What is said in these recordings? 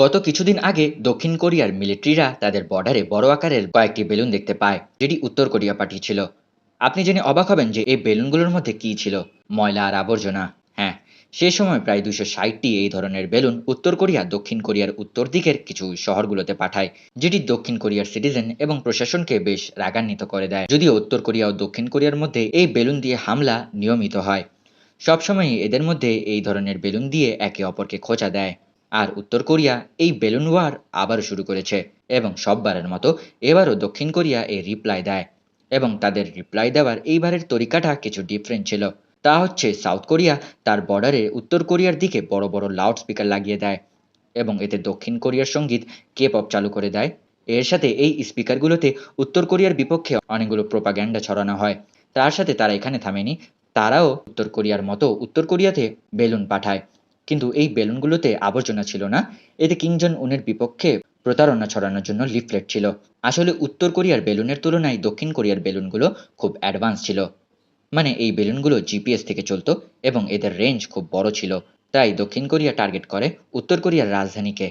গত কিছুদিন আগে দক্ষিণ কোরিয়ার মিলিটারিরা তাদের বর্ডারে বড় আকারের কয়েকটি বেলুন দেখতে পায়, যেটি উত্তর কোরিয়া পাঠিয়েছিল। আপনি জেনে অবাক হবেন যে এই বেলুনগুলোর মধ্যে কী ছিল, ময়লা আর আবর্জনা। হ্যাঁ সে সময় প্রায় দুশো ষাটটি এই ধরনের বেলুন উত্তর কোরিয়া, দক্ষিণ কোরিয়ার উত্তর দিকের কিছু শহরগুলোতে পাঠায়, যেটি দক্ষিণ কোরিয়ার সিটিজেন এবং প্রশাসনকে বেশ রাগান্বিত করে দেয়। যদিও উত্তর কোরিয়া ও দক্ষিণ কোরিয়ার মধ্যে এই বেলুন দিয়ে হামলা নিয়মিত হয়। সবসময় এদের মধ্যে এই ধরনের বেলুন দিয়ে একে অপরকে খোঁচা দেয়। আর উত্তর কোরিয়া এই বেলুন ওয়ার আবারও শুরু করেছে এবং সববারের মতো এবারও দক্ষিণ কোরিয়া এই রিপ্লাই দেয় এবং তাদের রিপ্লাই দেওয়ার এইবারের তরিকাটা কিছু ডিফারেন্ট ছিল। তা হচ্ছে সাউথ কোরিয়া তার বর্ডারে উত্তর কোরিয়ার দিকে বড় বড় লাউড স্পিকার লাগিয়ে দেয় এবং এতে দক্ষিণ কোরিয়ার সংগীত কে পপ চালু করে দেয়। এর সাথে এই স্পিকারগুলোতে উত্তর কোরিয়ার বিপক্ষে অনেকগুলো প্রোপাগ্যান্ডা ছড়ানো হয়। তার সাথে তারা এখানে থামেনি, তারাও উত্তর কোরিয়ার মতো উত্তর কোরিয়াতে বেলুন পাঠায়। কিন্তু এই বেলুনগুলোতে আবর্জনা ছিল না। এতে কিংজন উনের বিপক্ষে প্রতারণা ছড়ানোর জন্য লিফলেট ছিল। আসলে উত্তর কোরিয়ার বেলুনের তুলনায় দক্ষিণ কোরিয়ার বেলুনগুলো খুব অ্যাডভান্স ছিল। মানে এই বেলুনগুলো জিপিএস থেকে চলতো এবং এদের রেঞ্জ খুব বড় ছিল। তাই দক্ষিণ কোরিয়া টার্গেট করে উত্তর কোরিয়ার রাজধানীকে,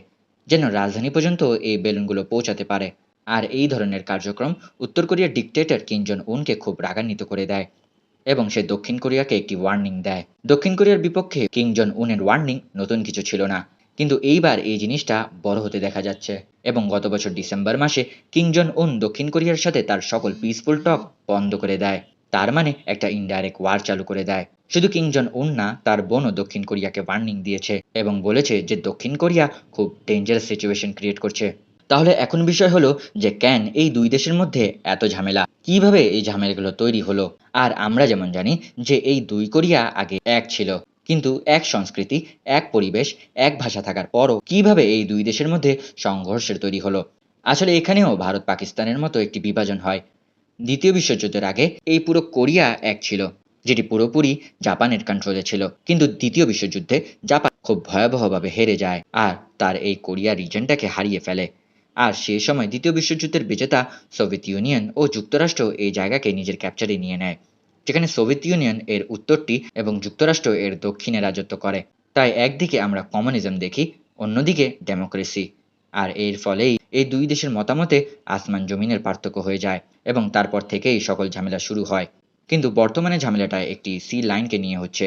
যেন রাজধানী পর্যন্ত এই বেলুনগুলো পৌঁছাতে পারে। আর এই ধরনের কার্যক্রম উত্তর কোরিয়ার ডিকটেটর কিংজন উনকে খুব রাগান্বিত করে দেয়। এবং সে দক্ষিণ কোরিয়াকে একটি ওয়ার্নিং দেয়। দক্ষিণ কোরিয়ার বিপক্ষে কিংজন উনের ওয়ার্নিং নতুন কিছু ছিল না। কিন্তু এইবার এই জিনিসটা বড় হতে দেখা যাচ্ছে। এবং গত বছর ডিসেম্বর মাসে কিংজন উন দক্ষিণ কোরিয়ার সাথে তার সকল পিসফুল টক বন্ধ করে দেয়। তার মানে একটা ইনডাইরেক্ট ওয়ার চালু করে দেয়। শুধু কিংজন উন না, তার বোনও দক্ষিণ কোরিয়াকে ওয়ার্নিং দিয়েছে এবং বলেছে যে দক্ষিণ কোরিয়া খুব ডেঞ্জারাস সিচুয়েশন ক্রিয়েট করছে। তাহলে এখন বিষয় হলো যে কেন এই দুই দেশের মধ্যে এত ঝামেলা? কীভাবে এই ঝামেলাগুলো তৈরি হলো? আর আমরা যেমন জানি যে এই দুই কোরিয়া আগে এক ছিল, কিন্তু এক সংস্কৃতি, এক পরিবেশ, এক ভাষা থাকার পরও কীভাবে এই দুই দেশের মধ্যে সংঘর্ষের তৈরি হলো? আসলে এখানেও ভারত পাকিস্তানের মতো একটি বিভাজন হয়। দ্বিতীয় বিশ্বযুদ্ধের আগে এই পুরো কোরিয়া এক ছিল, যেটি পুরোপুরি জাপানের কন্ট্রোলে ছিল, কিন্তু দ্বিতীয় বিশ্বযুদ্ধে জাপান খুব ভয়াবহভাবে হেরে যায়, আর তার এই কোরিয়া রিজনটাকে হারিয়ে ফেলে। আর সেই সময় দ্বিতীয় বিশ্বযুদ্ধের বিজেতা সোভিয়েত ইউনিয়ন ও যুক্তরাষ্ট্র এই জায়গাকে নিজের ক্যাপচারে নিয়ে নেয়, যেখানে সোভিয়েত ইউনিয়ন এর উত্তরটি এবং যুক্তরাষ্ট্র এর দক্ষিণে রাজত্ব করে। তাই একদিকে আমরা কমিউনিজম দেখি, অন্যদিকে ডেমোক্রেসি। আর এর ফলেই এই দুই দেশের মতামতে আসমান জমিনের পার্থক্য হয়ে যায় এবং তারপর থেকেই সকল ঝামেলা শুরু হয়। কিন্তু বর্তমানে ঝামেলাটা একটি সি লাইনকে নিয়ে হচ্ছে।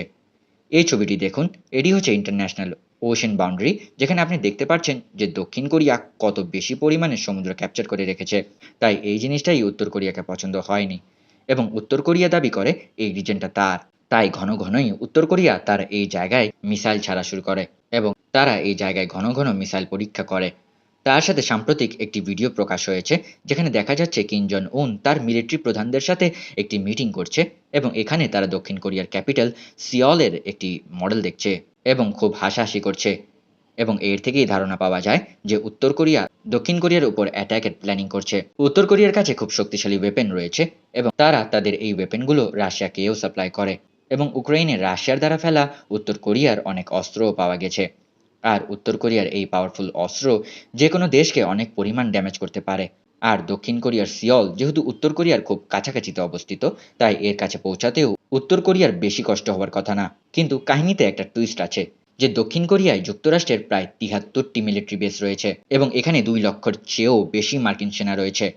এই ছবিটি দেখুন, এটি হচ্ছে ইন্টারন্যাশনাল ওশেন বাউন্ডারি যেখানে আপনি দেখতে পাচ্ছেন যে দক্ষিণ কোরিয়া কত বেশি পরিমাণে সমুদ্র ক্যাপচার করে রেখেছে। তাই এই জিনিসটাই উত্তর কোরিয়াকে পছন্দ হয়নি এবং উত্তর কোরিয়া দাবি করে এই রিজনটা তার। তাই ঘন ঘনই উত্তর কোরিয়া তার এই জায়গায় মিসাইল ছাড়া শুরু করে এবং তারা এই জায়গায় ঘন ঘন মিসাইল পরীক্ষা করে। তার সাথে সাম্প্রতিক একটি ভিডিও প্রকাশ হয়েছে, যেখানে দেখা যাচ্ছে কিনজন উন তার মিলিটারি প্রধানদের সাথে একটি মিটিং করছে এবং এখানে তারা দক্ষিণ কোরিয়ার ক্যাপিটাল সিওলের একটি মডেল দেখছে। এবং খুব হাসাহাসি করছে। এবং এর থেকেই ধারণা পাওয়া যায় যে উত্তর কোরিয়া দক্ষিণ কোরিয়ার উপর অ্যাটাকের প্ল্যানিং করছে। উত্তর কোরিয়ার কাছে খুব শক্তিশালী ওয়েপেন রয়েছে এবং তারা তাদের এই ওয়েপেনগুলো রাশিয়াকেও সাপ্লাই করে। এবং ইউক্রেনে রাশিয়ার দ্বারা ফেলা উত্তর কোরিয়ার অনেক অস্ত্রও পাওয়া গেছে। আর উত্তর কোরিয়ার এই পাওয়ারফুল অস্ত্র যে কোনো দেশকে অনেক পরিমাণ ড্যামেজ করতে পারে। আর দক্ষিণ কোরিয়ার সিওল যেহেতু উত্তর কোরিয়ার খুব কাছাকাছিতে অবস্থিত, তাই এর কাছে পৌঁছাতেও উত্তর কোরিয়ার বেশি কষ্ট হওয়ার কথা না। কিন্তু কাহিনীতে একটা টুইস্ট আছে, যে দক্ষিণ কোরিয়ায় যুক্তরাষ্ট্রের প্রায় তিহাত্তরটি মিলিটারি বেস রয়েছে এবং এখানে দুই লক্ষর চেয়েও বেশি মার্কিন সেনা রয়েছে।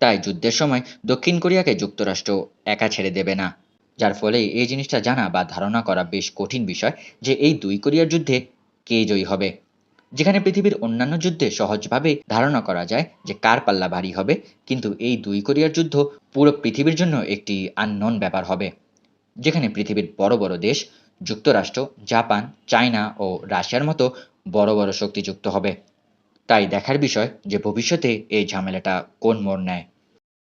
তাই যুদ্ধের সময় দক্ষিণ কোরিয়াকে যুক্তরাষ্ট্র একা ছেড়ে দেবে না। যার ফলে এই জিনিসটা জানা বা ধারণা করা বেশ কঠিন বিষয়, যে এই দুই কোরিয়ার যুদ্ধে কে জয়ী হবে। যেখানে পৃথিবীর অন্যান্য যুদ্ধে সহজভাবে ধারণা করা যায় যে কার পাল্লা ভারী হবে, কিন্তু এই দুই কোরিয়ার যুদ্ধ পুরো পৃথিবীর জন্য একটি আননোন ব্যাপার হবে, যেখানে পৃথিবীর বড় বড় দেশ, যুক্তরাষ্ট্র, জাপান, চায়না ও রাশিয়ার মতো বড় বড় শক্তি যুক্ত হবে। তাই দেখার বিষয় যে ভবিষ্যতে এই ঝামেলাটা কোন মোড় নেয়।